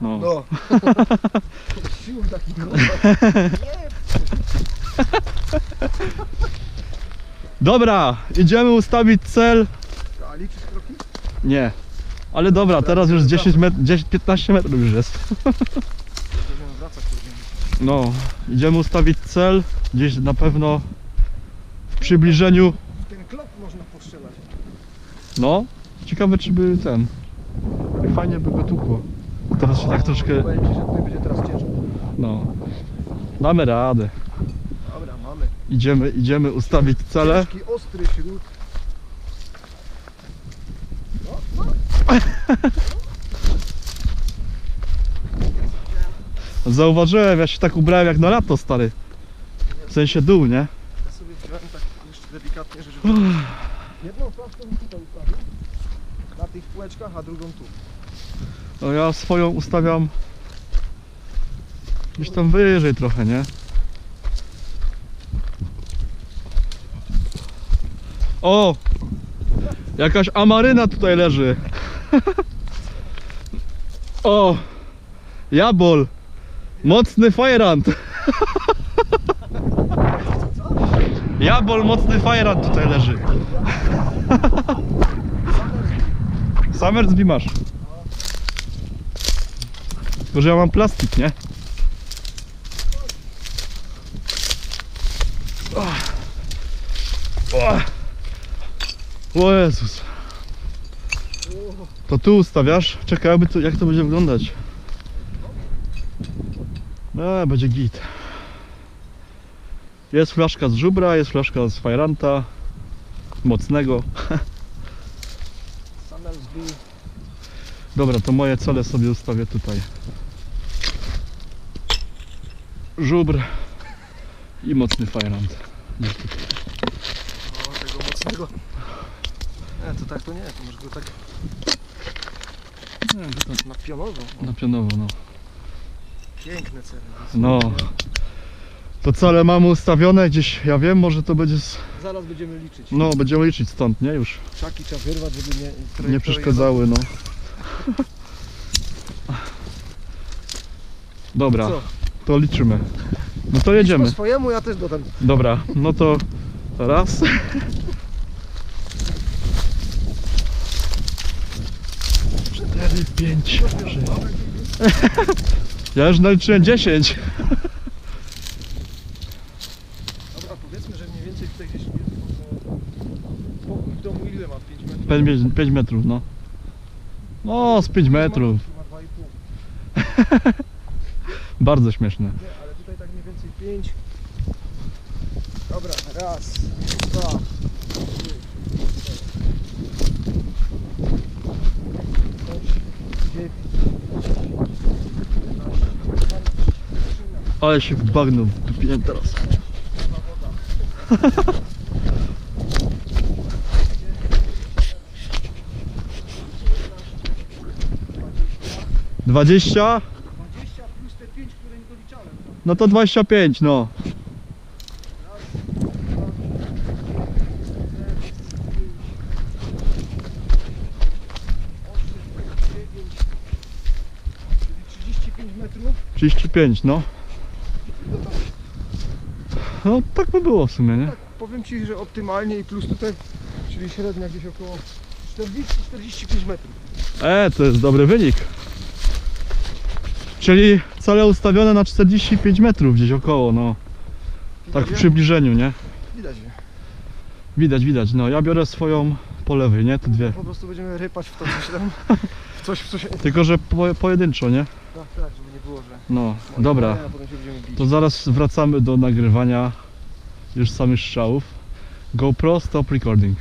No. No. Sił taki Nie, Dobra, idziemy ustawić cel. a liczysz kroki? Nie. Ale dobra, teraz już 10 met 10, 15 metrów już jest. Będziemy wracać później. No, idziemy ustawić cel. Gdzieś na pewno w przybliżeniu. Ten klop można postrzelać. No, ciekawe czy by ten. Fajnie by go tukło. Teraz się tak troszkę. Powiem ci, że tutaj będzie teraz ciężko. No. Damy radę. Dobra, mamy. Idziemy, idziemy ustawić cele. Ciężki, ostry śród. Zauważyłem, ja się tak ubrałem jak na lato stary. W sensie dół, nie? Ja sobie wziąłem tak jeszcze delikatnie, że żeby... Jedną flaszkę bym tutaj ustawił. Na tych półeczkach, a drugą tu. No ja swoją ustawiam gdzieś tam wyżej trochę, nie? O! Jakaś amaryna tutaj leży. o! Jabol! Mocny fajrant! Jabol, mocny fajrant tutaj leży. Summersby masz. Tylko, że ja mam plastik, nie? O Jezus. To tu ustawiasz? Czekaj, jakby to, jak to będzie wyglądać. No, będzie git. Jest flaszka z żubra, jest flaszka z fajranta. Mocnego. Dobra, to moje cele sobie ustawię tutaj. Żubr i mocny fajrant. O, tego mocnego. Nie, to tak to nie, to może go tak Nie, to tak na pionowo. Na pionowo, no. piękne cele. No. To cele mamy ustawione gdzieś, ja wiem, może to będzie, z... Zaraz będziemy liczyć. no będziemy liczyć stąd, nie? Już Czaki trzeba wyrwać, żeby nie... nie przeszkadzały, no. Dobra, Co? To liczymy. No to Idź jedziemy. Po swojemu ja też dodam. Dobra, no to raz. Cztery, pięć, sześć. Ja już naliczyłem 10. Dobra, powiedzmy, że mniej więcej tutaj gdzieś jest pokój w domu ile ma? 5 metrów? 5, metrów, no. No, z 5 metrów. Ma 2,5. Bardzo śmieszne. Nie, ale tutaj tak mniej więcej 5. Dobra, raz, dwa, trzy, cztery, osiem, dziewięć, Ale się w bagno wdupiłem teraz. Dwadzieścia? 20 plus te 5, które nie doliczałem. No to 25, no. Czyli 35 metrów. 35, no. No tak by było w sumie, nie? Tak, powiem Ci, że optymalnie i plus tutaj, czyli średnia gdzieś około 40-45 metrów. E, to jest dobry wynik. Czyli cele ustawione na 45 metrów gdzieś około, no. Tak w przybliżeniu, nie? Widać je. Widać, widać. No ja biorę swoją po lewej, nie? Te dwie. Po prostu będziemy rypać w to coś tam. W coś, w coś. Tak, Tylko, że po, pojedynczo, nie? tak, żeby nie było, że. No, dobra. A potem się będziemy bić. To zaraz wracamy do nagrywania już samych strzałów. GoPro stop recording.